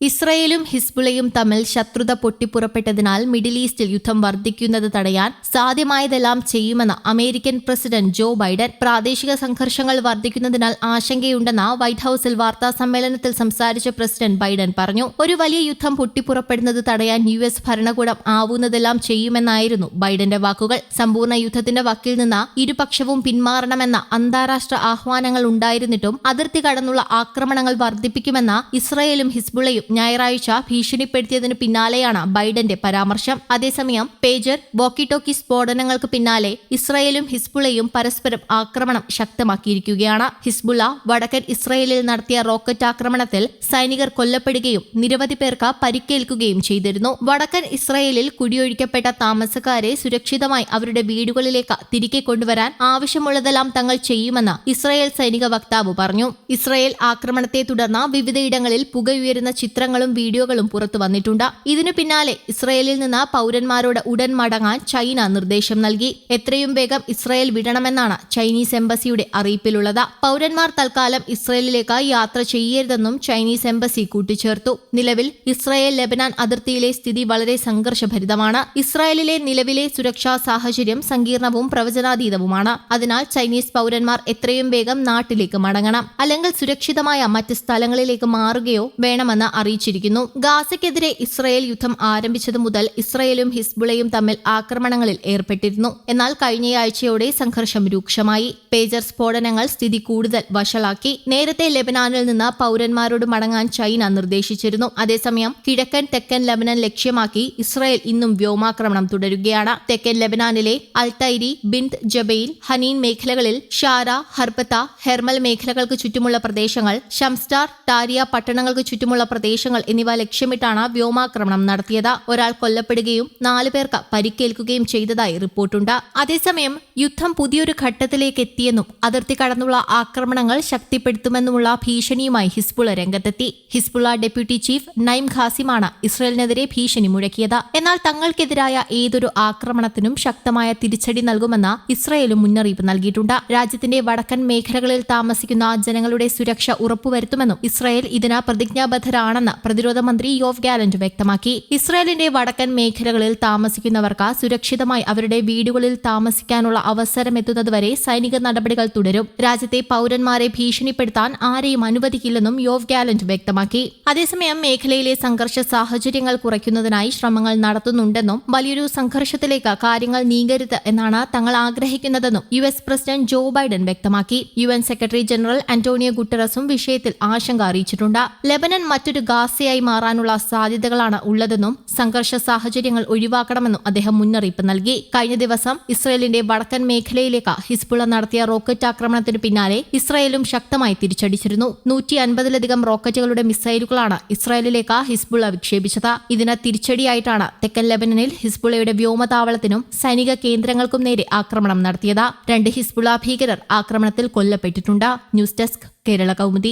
ഇസ്രയേലും ഹിസ്ബുളയും തമ്മിൽ ശത്രുത പൊട്ടിപ്പുറപ്പെട്ടതിനാൽ മിഡിൽ ഈസ്റ്റിൽ യുദ്ധം വർദ്ധിക്കുന്നത് തടയാൻ സാധ്യമായതെല്ലാം ചെയ്യുമെന്ന് അമേരിക്കൻ പ്രസിഡന്റ് ജോ ബൈഡൻ പ്രാദേശിക സംഘർഷങ്ങൾ വർദ്ധിക്കുന്നതിനാൽ ആശങ്കയുണ്ടെന്ന് വൈറ്റ് ഹൌസിൽ വാർത്താ സമ്മേളനത്തിൽ സംസാരിച്ച പ്രസിഡന്റ് ബൈഡൻ പറഞ്ഞു. ഒരു വലിയ യുദ്ധം പൊട്ടിപ്പുറപ്പെടുന്നത് തടയാൻ യു എസ് ഭരണകൂടം ആവുന്നതെല്ലാം ചെയ്യുമെന്നായിരുന്നു ബൈഡന്റെ വാക്കുകൾ. സമ്പൂർണ യുദ്ധത്തിന്റെ വക്കിൽ നിന്ന് ഇരുപക്ഷവും പിന്മാറണമെന്ന അന്താരാഷ്ട്ര ആഹ്വാനങ്ങൾ ഉണ്ടായിരുന്നിട്ടും അതിർത്തി കടന്നുള്ള ആക്രമണങ്ങൾ വർദ്ധിപ്പിക്കുമെന്ന് ഇസ്രയേലും ഹിസ്ബുളയും ഞായറാഴ്ച ഭീഷണിപ്പെടുത്തിയതിനു പിന്നാലെയാണ് ബൈഡന്റെ പരാമർശം. അതേസമയം പേജർ വോക്കിടോക്കി സ്ഫോടനങ്ങൾക്ക് പിന്നാലെ ഇസ്രയേലും ഹിസ്ബുളയും പരസ്പരം ആക്രമണം ശക്തമാക്കിയിരിക്കുകയാണ്. ഹിസ്ബുള വടക്കൻ ഇസ്രയേലിൽ നടത്തിയ റോക്കറ്റ് ആക്രമണത്തിൽ സൈനികർ കൊല്ലപ്പെടുകയും നിരവധി പേർക്ക് പരിക്കേൽക്കുകയും ചെയ്തിരുന്നു. വടക്കൻ ഇസ്രയേലിൽ കുടിയൊഴിക്കപ്പെട്ട താമസക്കാരെ സുരക്ഷിതമായി അവരുടെ വീടുകളിലേക്ക് തിരികെ കൊണ്ടുവരാൻ ആവശ്യമുള്ളതെല്ലാം തങ്ങൾ ചെയ്യുമെന്ന് ഇസ്രയേൽ സൈനിക വക്താവ് പറഞ്ഞു. ഇസ്രയേൽ ആക്രമണത്തെ തുടർന്ന് വിവിധയിടങ്ങളിൽ പുകയുയരുന്ന ചിത്രങ്ങളും വീഡിയോകളും പുറത്തു വന്നിട്ടുണ്ട്. ഇതിനു പിന്നാലെ ഇസ്രയേലിൽ നിന്ന് പൗരന്മാരോട് ഉടൻ മടങ്ങാൻ ചൈന നിർദ്ദേശം നൽകി. എത്രയും വേഗം ഇസ്രയേൽ വിടണമെന്നാണ് ചൈനീസ് എംബസിയുടെ അറിയിപ്പിലുള്ളത്. പൗരന്മാർ തൽക്കാലം ഇസ്രയേലിലേക്ക് യാത്ര ചെയ്യരുതെന്നും ചൈനീസ് എംബസി കൂട്ടിച്ചേർത്തു. നിലവിൽ ഇസ്രയേൽ ലെബനാൻ അതിർത്തിയിലെ സ്ഥിതി വളരെ സംഘർഷഭരിതമാണ്. ഇസ്രായേലിലെ നിലവിലെ സുരക്ഷാ സാഹചര്യം സങ്കീർണവും പ്രവചനാതീതവുമാണ്. അതിനാൽ ചൈനീസ് പൗരന്മാർ എത്രയും വേഗം നാട്ടിലേക്ക് മടങ്ങണം. അല്ലെങ്കിൽ സുരക്ഷിതമായ മറ്റ് സ്ഥലങ്ങളിലേക്ക് മാറുകയോ വേണമെന്ന് അറിയിച്ചിരിക്കുന്നു. ഗാസയ്ക്കെതിരെ ഇസ്രയേൽ യുദ്ധം ആരംഭിച്ചതു മുതൽ ഇസ്രയേലും ഹിസ്ബുളയും തമ്മിൽ ആക്രമണങ്ങളിൽ ഏർപ്പെട്ടിരുന്നു. എന്നാൽ കഴിഞ്ഞയാഴ്ചയോടെ സംഘർഷം രൂക്ഷമായി. പേജർ സ്ഫോടനങ്ങൾ സ്ഥിതി കൂടുതൽ വഷളാക്കി. നേരത്തെ ലെബനാനിൽ നിന്ന് പൗരന്മാരോട് മടങ്ങാൻ ചൈന നിർദ്ദേശിച്ചിരുന്നു. അതേസമയം കിഴക്കൻ തെക്കൻ ലെബനൻ ലക്ഷ്യമാക്കി ഇസ്രയേൽ ഇന്നും വ്യോമാക്രമണം തുടരുകയാണ്. തെക്കൻ ലെബനാനിലെ അൽതൈരി ബിന്ദ് ജബയിൽ ഹനീൻ മേഖലകളിൽ ഷാര ഹർബത്ത ഹെർമൽ മേഖലകൾക്ക് ചുറ്റുമുള്ള പ്രദേശങ്ങൾ ഷംസ്റ്റാർ ടാരിയ പട്ടണങ്ങൾക്ക് ചുറ്റുമുള്ള പ്രദേശങ്ങൾ എന്നിവ ലക്ഷ്യമിട്ടാണ് വ്യോമാക്രമണം നടത്തിയത്. ഒരാൾ കൊല്ലപ്പെടുകയും നാലു പേർക്ക് പരിക്കേൽക്കുകയും ചെയ്തതായി റിപ്പോർട്ടുണ്ട്. അതേസമയം യുദ്ധം പുതിയൊരു ഘട്ടത്തിലേക്ക് എത്തിയെന്നും അതിർത്തി കടന്നുള്ള ആക്രമണങ്ങൾ ശക്തിപ്പെടുത്തുമെന്നുമുള്ള ഭീഷണിയുമായി ഹിസ്ബുള രംഗത്തെത്തി. ഹിസ്ബുള ഡെപ്യൂട്ടി ചീഫ് നൈം ഖാസിമാണ് ഇസ്രയേലിനെതിരെ ഭീഷണി മുഴക്കിയത്. എന്നാൽ തങ്ങൾക്കെതിരായ ഏതൊരു ആക്രമണത്തിനും ശക്തമായ തിരിച്ചടി നൽകുമെന്ന് ഇസ്രയേലും മുന്നറിയിപ്പ് നൽകിയിട്ടുണ്ട്. രാജ്യത്തിന്റെ വടക്കൻ മേഖലകളിൽ താമസിക്കുന്ന ജനങ്ങളുടെ സുരക്ഷ ഉറപ്പുവരുത്തുമെന്നും ഇസ്രയേൽ ഇതിന് പ്രതിജ്ഞാബദ്ധരാണെന്ന് പ്രതിരോധ മന്ത്രി യോവ് ഗാലന്റ് വ്യക്തമാക്കി. ഇസ്രായേലിന്റെ വടക്കൻ മേഖലകളിൽ താമസിക്കുന്നവർക്ക് സുരക്ഷിതമായി അവരുടെ വീടുകളിൽ താമസിക്കാനുള്ള അവസരമെത്തുന്നതുവരെ സൈനിക നടപടികൾ തുടരും. രാജ്യത്തെ പൌരന്മാരെ ഭീഷണിപ്പെടുത്താൻ ആരെയും അനുവദിക്കില്ലെന്നും യോവ് ഗാലന്റ് വ്യക്തമാക്കി. അതേസമയം മേഖലയിലെ സംഘർഷ സാഹചര്യങ്ങൾ കുറയ്ക്കുന്നതിനായി ശ്രമങ്ങൾ നടത്തുന്നുണ്ടെന്നും വലിയൊരു സംഘർഷത്തിലേക്ക് കാര്യങ്ങൾ നീങ്ങരുത് എന്നാണ് തങ്ങൾ ആഗ്രഹിക്കുന്നതെന്നും U S president Joe Biden വ്യക്തമാക്കി. U N secretary general Antonio ഗുട്ടറസും വിഷയത്തിൽ ആശങ്ക അറിയിച്ചിട്ടുണ്ട്. ലെബനൻ മറ്റൊരു ഗാസയായി മാറാനുള്ള സാധ്യതകളാണ് ഉള്ളതെന്നും സംഘർഷ സാഹചര്യങ്ങൾ ഒഴിവാക്കണമെന്നും അദ്ദേഹം മുന്നറിയിപ്പ് നൽകി. കഴിഞ്ഞ ദിവസം ഇസ്രയേലിന്റെ വടക്കൻ മേഖലയിലേക്ക് ഹിസ്ബുള നടത്തിയ റോക്കറ്റ് ആക്രമണത്തിന് പിന്നാലെ ഇസ്രയേലും ശക്തമായി തിരിച്ചടിച്ചിരുന്നു. നൂറ്റി അൻപതിലധികം റോക്കറ്റുകളുടെ മിസൈലുകളാണ് ഇസ്രയേലിലേക്ക് ഹിസ്ബുള വിക്ഷേപിച്ചത്. ഇതിന് തിരിച്ചടിയായിട്ടാണ് തെക്കൻ ലെബനനിൽ ഹിസ്ബുളയുടെ വ്യോമതാവളത്തിനും സൈനിക കേന്ദ്രങ്ങൾക്കും നേരെ ആക്രമണം നടത്തിയത്. രണ്ട് ഹിസ്ബുള ഭീകരർ ആക്രമണത്തിൽ കൊല്ലപ്പെട്ടിട്ടുണ്ട്. News desk Kerala Kaumudi.